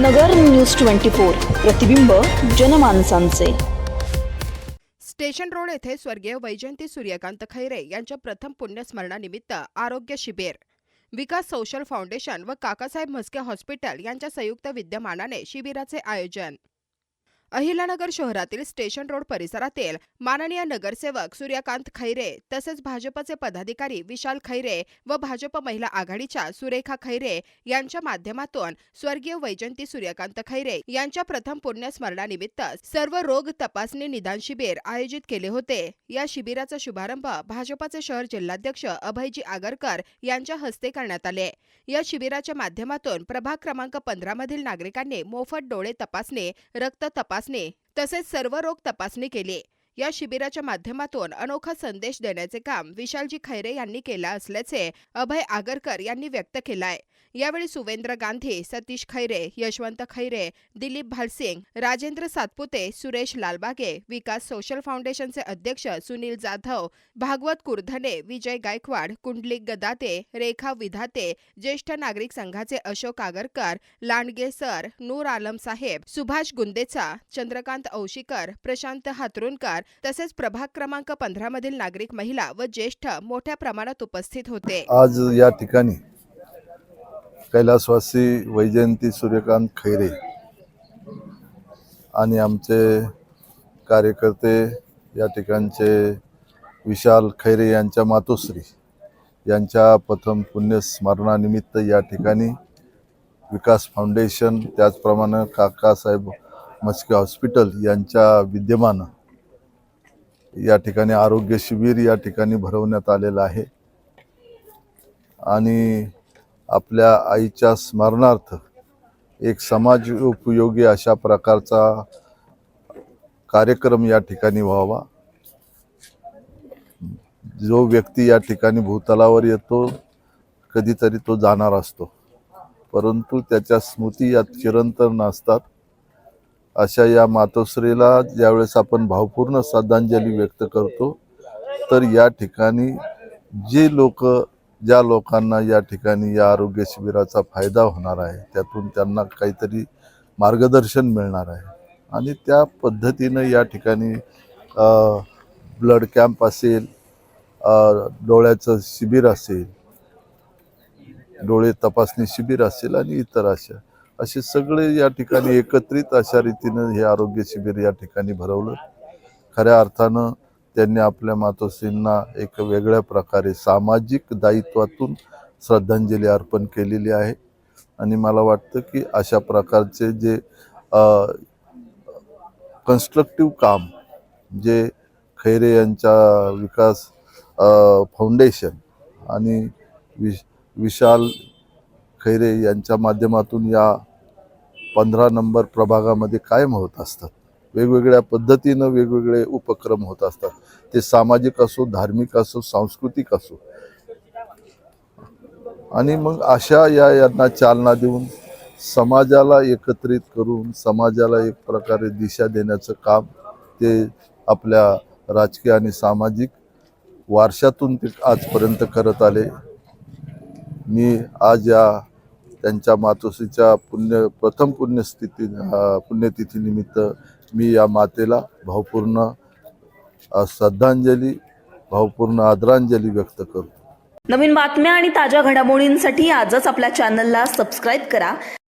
नगर news twenty four प्रतिबिंब जनमानसांचे. Station road येथे स्वर्गीय वैजयंती सूर्यकांत खैरे यांच्या प्रथम पुण्यस्मरणानिमित्त आरोग्य शिबिर. विकास सोशल फाउंडेशन व काकासाहेब म्हस्के हॉस्पिटल यांच्या संयुक्त विद्यमानाने शिबिराचे आयोजन. अहिलानगर शहरातील स्टेशन रोड परिसरातील माननीय नगरसेवक सूर्यकांत खैरे तसेच भाजपचे पदाधिकारी विशाल खैरे व भाजप महिला आघाडीच्या सुरेखा खैरे यांच्या माध्यमातून स्वर्गीय वैजयंती सूर्यकांत खैरे यांच्या प्रथम पुण्यस्मरणानिमित्त सर्व रोग तपासणी निदान शिबिर आयोजित केले होते. या शिबिराचा शुभारंभ भाजपचे शहर जिल्हाध्यक्ष अभयजी आगरकर यांच्या हस्ते करण्यात आले. या शिबिराच्या माध्यमातून प्रभाग क्रमांक पंधरा मधील नागरिकांनी मोफत डोळे तपासणी रक्त तपास तपासणी तसेच सर्व रोग तपासणी केली. या शिबिराच्या माध्यमातून अनोखा संदेश देण्याचे काम विशालजी खैरे यांनी केलं असल्याचे अभय आगरकर यांनी व्यक्त केलाय. यावेळी सुवेंद्र गांधी सतीश खैरे यशवंत खैरे दिलीप भालसिंग राजेंद्र सातपुते सुरेश लालबागे विकास सोशल फाउंडेशनचे अध्यक्ष सुनील जाधव भागवत कुर्धने विजय गायकवाड कुंडलिक गदाते रेखा विधाते ज्येष्ठ नागरिक संघाचे अशोक आगरकर लांडगे सर नूर आलम साहेब सुभाष गुंदेचा चंद्रकांत औशीकर प्रशांत हातरुणकर तसेच प्रभाग क्रमांक पंधरा मधील नागरिक महिला व ज्येष्ठ मोठ्या प्रमाणात उपस्थित होते. आज या ठिकाणी कैलासवासी वैजयंती सूर्यकांत खैरे आणि आमचे कार्यकर्ते या ठिकाणचे विशाल खैरे यांच्या मातोश्री यांच्या प्रथम पुण्यस्मरणानिमित्त या ठिकाणी विकास फाउंडेशन त्याचप्रमाणे काकासाहेब मस्के हॉस्पिटल यांच्या विद्यमानं या ठिकाणी आरोग्य शिबिर या ठिकाणी भरवण्यात आलेलं आहे. आणि आपल्या आईच्या स्मरणार्थ एक समाज उपयोगी अशा प्रकारचा कार्यक्रम या ठिकाणी व्हावा. जो व्यक्ती या ठिकाणी भूतलावर येतो कधीतरी तो जाणार असतो. परंतु त्याच्या स्मृती यात चिरंतन असतात अशा या मातोश्रीला ज्यावेळेस आपण भावपूर्ण श्रद्धांजली व्यक्त करतो तर या ठिकाणी जे लोक ज्या लोकांना या ठिकाणी या आरोग्य शिबिराचा फायदा होणार आहे त्यातून त्यांना काहीतरी मार्गदर्शन मिळणार आहे. आणि त्या पद्धतीनं या ठिकाणी ब्लड कॅम्प असेल डोळ्याचं शिबिर असेल डोळे तपासणी शिबिर असेल आणि इतर अशा असे सगळे या ठिकाणी एकत्रित अशा रीतीनं हे आरोग्य शिबिर या ठिकाणी भरवलं. खऱ्या अर्थानं त्यांनी आपल्या मातोश्रींना एक वेगळ्या प्रकारे सामाजिक दायित्वातून श्रद्धांजली अर्पण केलेली आहे. आणि मला वाटतं की अशा प्रकारचे जे कन्स्ट्रक्टिव्ह काम जे खैरे यांच्या विकास फाउंडेशन आणि विश विशाल खैरे यांच्या माध्यमातून या पंधरा नंबर प्रभागामध्ये कायम होत असतात. वेगवेगळ्या पद्धतीनं वेगवेगळे उपक्रम होत असतात. ते सामाजिक असो धार्मिक असो सांस्कृतिक असो. आणि मग अशा या यांना चालना देऊन समाजाला एकत्रित करून समाजाला एक प्रकारे दिशा देण्याचं काम ते आपल्या राजकीय आणि सामाजिक वारशातून ते आजपर्यंत करत आले. मी आज या त्यांच्या मातोश्रीच्या पुण्य प्रथम पुण्यस्थिती पुण्यतिथीनिमित्त मी या मातेला भावपूर्ण श्रद्धांजली भावपूर्ण आदरांजली व्यक्त करतो नवीन बातम्या आणि ताज्या घडामोडींसाठी आजच आपल्या चॅनलला सबस्क्राईब करा.